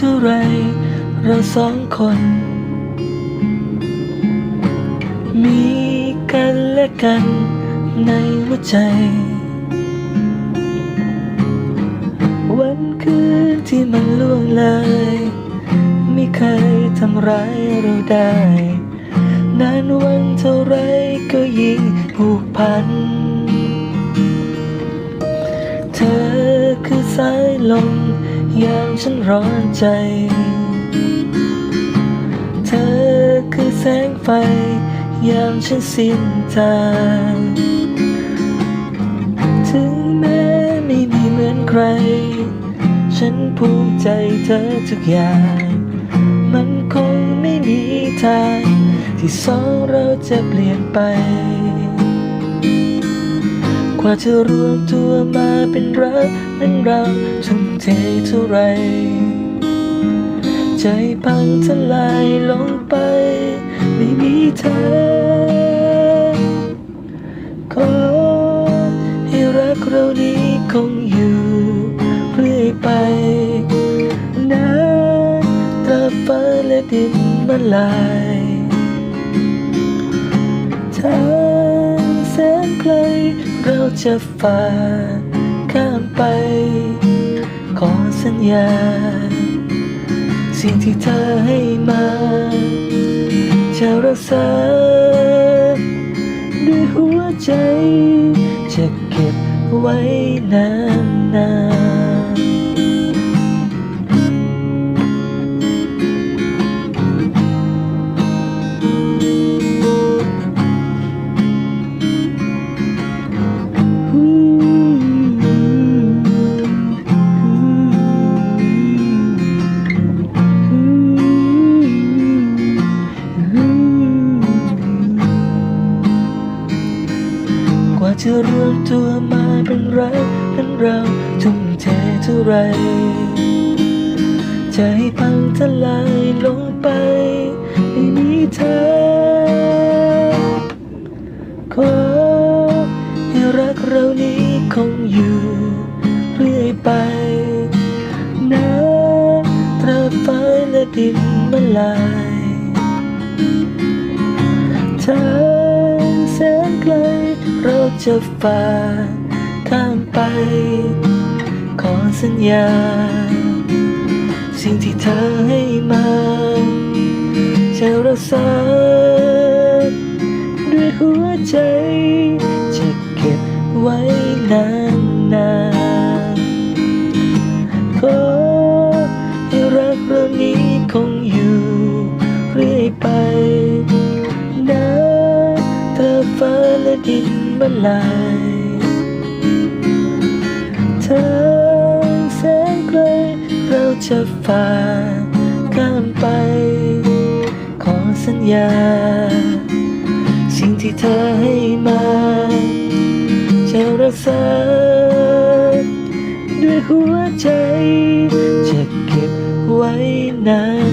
เท่าไรเราสองคน มีกันและกันในหัวใจ วันคืนที่มันล่วงเลย ไม่เคยทำร้ายเราได้ นานวันเท่าไรก็ยิ่งผูกพัน เธอคือสายลม ยามฉันร้อนใจ เธอคือแสงไฟยามฉันสิ้นทางถึงแม้ไม่มีเหมือนใคร ฉันภูมิใจเธอทุกอย่าง มันคงไม่มีทาง ที่สองเราจะเปลี่ยนไป กว่าจะรวมตัวมาเป็นรักนั้นเราทุ่มเทเท่า ไร ใจพังทลายลงไป ไม่มีเธอ ขอให้รักเรานี้คงอยู่เรื่อยไปนานตราบฟ้าและดินมันลายทางแสนไกลเราจะฝ่าข้ามไป สัญญา สิ่งที่เธอให้มา จะรักษา ด้วยหัวใจ จะเก็บไว้นานน จะรวมตัวมาเป็นรักนั้นเราทุ่มเทเท่าไรใจพังทลายลงไปไม่มีเธอ ขอให้รักเรานี้คงอยู่เรื่อยไปนะตราฟ้าและดินมันลาย จะฝ่าข้ามไป ขอสัญญา สิ่งที่เธอให้มาจะรักษาด้วยหัวใจ จะเก็บไว้นานนานขอให้รักเรานี้คงอยู่เรื่อยไปนะตราบฟ้าและดิน มันลายทางแสนไกลเราจะฝ่าข้ามไป ขอสัญญา สิ่งที่เธอให้มา จะรักษา ด้วยหัวใจ จะเก็บไว้นาน